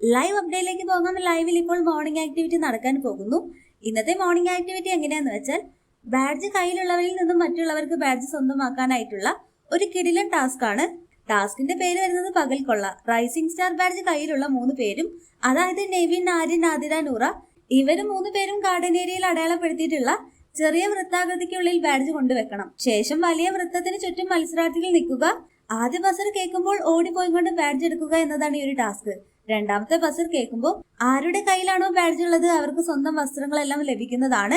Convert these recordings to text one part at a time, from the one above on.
Live അപ്ഡേറ്റിലേക്ക് പോകാം. ലൈവിൽ ഇപ്പോൾ മോർണിംഗ് ആക്ടിവിറ്റി നടക്കാൻ പോകുന്നു. ഇന്നത്തെ മോർണിംഗ് ആക്ടിവിറ്റി എങ്ങനെയാന്ന് വെച്ചാൽ ബാഡ്ജ് കയ്യിലുള്ളവരിൽ നിന്നും മറ്റുള്ളവർക്ക് ബാഡ്ജ് സ്വന്തമാക്കാനായിട്ടുള്ള ഒരു കിടിലൻ ടാസ്ക് ആണ്. ടാസ്കിന്റെ പേര് വരുന്നത് പകൽ കൊള്ള. റൈസിംഗ് സ്റ്റാർ ബാഡ്ജ് കയ്യിലുള്ള മൂന്ന് പേരും അതായത് നെവിൻ ആര്യൻ ആതിര നൂറ ഇവർ മൂന്ന് പേരും ഗാർഡൻ ഏരിയയിൽ അടയാളപ്പെടുത്തിയിട്ടുള്ള ചെറിയ വൃത്താകൃതിക്കുള്ളിൽ ബാഡ്ജ് കൊണ്ടുവെക്കണം. ശേഷം വലിയ വൃത്തത്തിന് ചുറ്റും മത്സരാർത്ഥികൾ നിൽക്കുക. ആദ്യ ബസർ കേൾക്കുമ്പോൾ ഓടിപ്പോയിക്കൊണ്ട് ബാഡ്ജ് എടുക്കുക എന്നതാണ് ഈ ഒരു ടാസ്ക്. രണ്ടാമത്തെ ബസർ കേൾക്കുമ്പോൾ ആരുടെ കയ്യിലാണോ ബാഡ്ജ് ഉള്ളത് അവർക്ക് സ്വന്തം വസ്ത്രങ്ങളെല്ലാം ലഭിക്കുന്നതാണ്.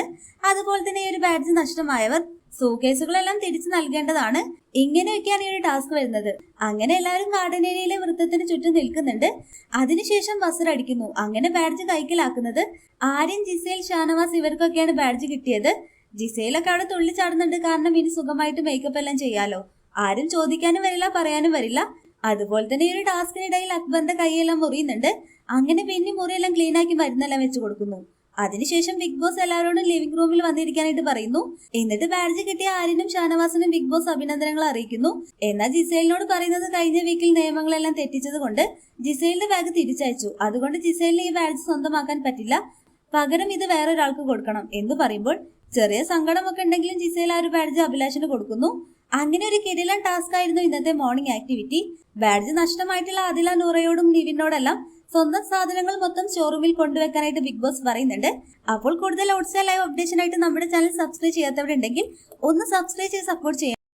അതുപോലെ തന്നെ ഈ ഒരു ബാഡ്ജ് നഷ്ടമായവർ സൂക്കേസുകളെല്ലാം തിരിച്ചു നൽകേണ്ടതാണ്. ഇങ്ങനെയൊക്കെയാണ് ഈ ഒരു ടാസ്ക് വരുന്നത്. അങ്ങനെ എല്ലാവരും ഗാർഡൻ ഏരിയയിലെ വൃത്തത്തിന് ചുറ്റും നിൽക്കുന്നുണ്ട്. അതിനുശേഷം ബസർ അടിക്കുന്നു. അങ്ങനെ ബാഡ്ജ് കൈക്കലാക്കുന്നത് ആര്യൻ ജിസേൽ ഷാനവാസ് ഇവർക്കൊക്കെയാണ് ബാഡ്ജ് കിട്ടിയത്. ജിസേലൊക്കെ അവിടെ തുള്ളി ചാടുന്നുണ്ട് കാരണം ഇനി സുഖമായിട്ട് മേക്കപ്പ് എല്ലാം ചെയ്യാലോ. ആരും ചോദിക്കാനും വരില്ല പറയാനും വരില്ല. അതുപോലെ തന്നെ ഈ ഒരു ടാസ്കിനിടയിൽ അക്ബറിന്റെ കൈയെല്ലാം മുറിയുന്നുണ്ട്. അങ്ങനെ പിന്നെ മുറിയെല്ലാം ക്ലീൻ ആക്കി മരുന്നെല്ലാം വെച്ച് കൊടുക്കുന്നു. അതിനുശേഷം ബിഗ് ബോസ് എല്ലാവരോടും ലിവിംഗ് റൂമിൽ വന്നിരിക്കാനായിട്ട് പറയുന്നു. എന്നിട്ട് ബാഡ്ജ് കിട്ടിയ ആര്യനും ഷാനവാസിനും ബിഗ് ബോസ് അഭിനന്ദനങ്ങൾ അറിയിക്കുന്നു. എന്നാൽ ജിസൈലിനോട് പറയുന്നത് കഴിഞ്ഞ വീക്കിൽ നിയമങ്ങളെല്ലാം തെറ്റിച്ചത് കൊണ്ട് ജിസൈലിന്റെ ബാഗ് തിരിച്ചയച്ചു. അതുകൊണ്ട് ജിസൈലിന് ഈ ബാഡ്ജ് സ്വന്തമാക്കാൻ പറ്റില്ല. പകരം ഇത് വേറൊരാൾക്ക് കൊടുക്കണം എന്ന് പറയുമ്പോൾ ചെറിയ സങ്കടമൊക്കെ ഉണ്ടെങ്കിലും ജിസൈൽ ആ ഒരു ബാഡ്ജ് അഭിലാഷിന് കൊടുക്കുന്നു. അങ്ങനെ ഒരു കിടിലൻ ടാസ്ക് ആയിരുന്നു ഇന്നത്തെ മോർണിംഗ് ആക്ടിവിറ്റി ബാഡ്ജ് നഷ്ടമായിട്ടുള്ള ആദില നൂറയോടും നിവിനോടെല്ലാം സ്വന്തം സാധനങ്ങൾ മൊത്തം ഷോറൂമിൽ കൊണ്ടുവെക്കാനായിട്ട് ബിഗ് ബോസ് പറയുന്നുണ്ട്. അപ്പോൾ കൂടുതൽ ഔട്ട്സൈഡ് ലൈവ് അപ്ഡേഷൻ ആയിട്ട് നമ്മുടെ ചാനൽ സബ്സ്ക്രൈബ് ചെയ്യാത്തവരുണ്ടെങ്കിൽ ഒന്ന് സബ്സ്ക്രൈബ് ചെയ്ത് സപ്പോർട്ട് ചെയ്യാം